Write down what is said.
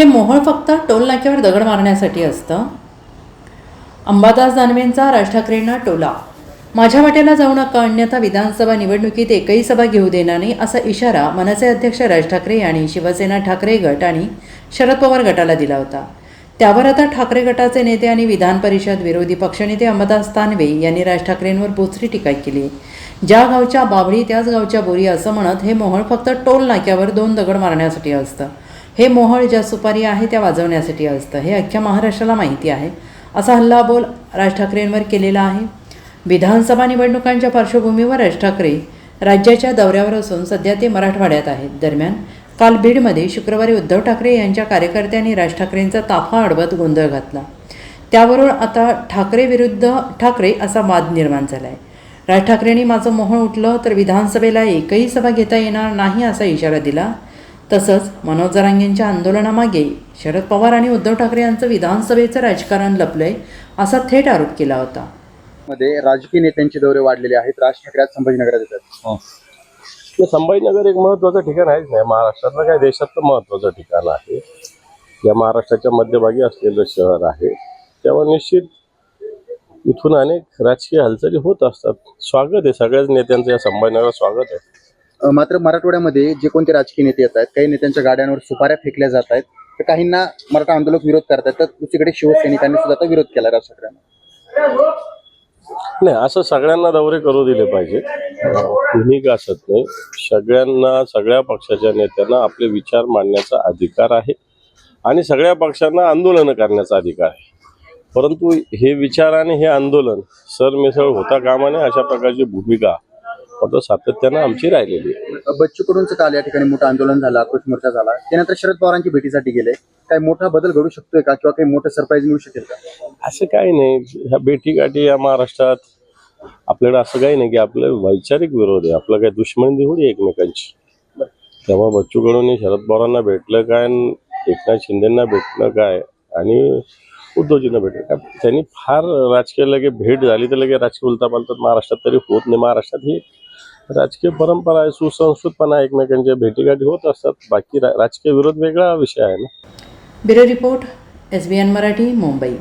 हे मोहळ फक्त टोल नाक्यावर दगड मारण्यासाठी असतं. अंबादास दानवेंचा राज ठाकरेंना टोला. माझ्या वाट्याला जाऊ नका अन्यथा विधानसभा निवडणुकीत एकही सभा घेऊ देणार नाही असा इशारा मनसे अध्यक्ष राज ठाकरे यांनी शिवसेना ठाकरे गट आणि शरद पवार गटाला दिला होता. त्यावर आता ठाकरे गटाचे नेते आणि विधान परिषद विरोधी पक्षनेते अंबादास तानवे यांनी राज ठाकरेंवर बोचरी टीका केली. ज्या गावच्या बावळी त्याच गावच्या बोरी असं म्हणत हे मोहळ फक्त टोल नाक्यावर दोन दगड मारण्यासाठी असतं. हे मोहळ ज्या सुपारी आहे त्या वाजवण्यासाठी असतं. हे अख्ख्या महाराष्ट्राला माहिती आहे. असा हल्लाबोल राज ठाकरेंवर केलेला आहे. विधानसभा निवडणुकांच्या पार्श्वभूमीवर राज ठाकरे राज्याच्या दौऱ्यावर असून सध्या ते मराठवाड्यात आहेत. दरम्यान काल बीडमध्ये शुक्रवारी उद्धव ठाकरे यांच्या कार्यकर्त्यांनी राज ठाकरेंचा ताफा अडवत गोंधळ घातला. त्यावरून आता ठाकरे विरुद्ध ठाकरे असा वाद निर्माण झाला आहे राज ठाकरेंनी माझं मोहळ उठलं तर विधानसभेला एकही सभा घेता येणार नाही असा इशारा दिला. तसंच मनोज जरांगेंच्या आंदोलनामागे शरद पवार आणि उद्धव ठाकरे यांचं विधानसभेचं राजकारण लपलंय असा थेट आरोप केला होता. मध्ये राजकीय नेत्यांचे दौरे वाढलेले आहेत. राज ठाकरे आज संभाजीनगरात येतात. ते संभाजीनगर एक महत्वाचं ठिकाण आहेच नाही. महाराष्ट्रातलं काय देशातलं महत्वाचं ठिकाण आहे. या महाराष्ट्राच्या मध्यभागी असलेलं शहर आहे. तेव्हा निश्चित इथून अनेक राजकीय हालचाली होत असतात. स्वागत आहे. सगळ्याच नेत्यांचं या संभाजीनगरात स्वागत आहे. मात्र मराठवाड्यामध्ये जे कोणते राजकीय नेते येत आहेत काही नेत्यांच्या गाड्यांवर सुपाऱ्या फेकल्या जात आहेत तर काहींना मराठा आंदोलक विरोध करतात तर दुसरीकडे शिवसैनिकांनी सुद्धा विरोध केला राज ठाकरेंना. नाही असं सगळ्यांना दौरे करू दिले पाहिजे कुणी असत नाही. सगळ्यांना सगळ्या पक्षाच्या नेत्यांना आपले विचार मांडण्याचा अधिकार आहे आणि सगळ्या पक्षांना आंदोलनं करण्याचा अधिकार आहे. परंतु हे विचार आणि हे आंदोलन सरमिसळ होता कामा नये अशा प्रकारची भूमिका मात्र सातत्यानं आमची राहिलेली आहे. बच्चू कडूंचं काल या ठिकाणी मोठं आंदोलन झालं आक्रोश मोर्चा झाला. त्यानंतर शरद पवारांची भेटीसाठी गेले. काय मोठा बदल घडू शकतोय का किंवा काही मोठं सरप्राईज मिळू शकेल का? असं काही नाही. ह्या भेटीगाठी या महाराष्ट्रात आपल्याकडे असं काही नाही की आपलं वैचारिक विरोध आहे. आपलं काही दुश्मनी थोडी आहे एकमेकांची. तेव्हा बच्चू कडूंनी शरद पवारांना भेटलं काय आणि एकनाथ शिंदेना भेटलं काय आणि उद्धवजींना भेटलं काय? त्यांनी फार राजकीय लगे भेट झाली तर लगे राजकीय उलतापालतात महाराष्ट्रात तरी होत नाही. महाराष्ट्रात ही राजकीय परंपरा आहे सुसंस्कृतपणा एकमेकांच्या भेटीगाठी होत असतात. बाकी रा- राजकीय विरोध वेगळा विषय आहे ना? Bureau report S B N Marathi Mumbai.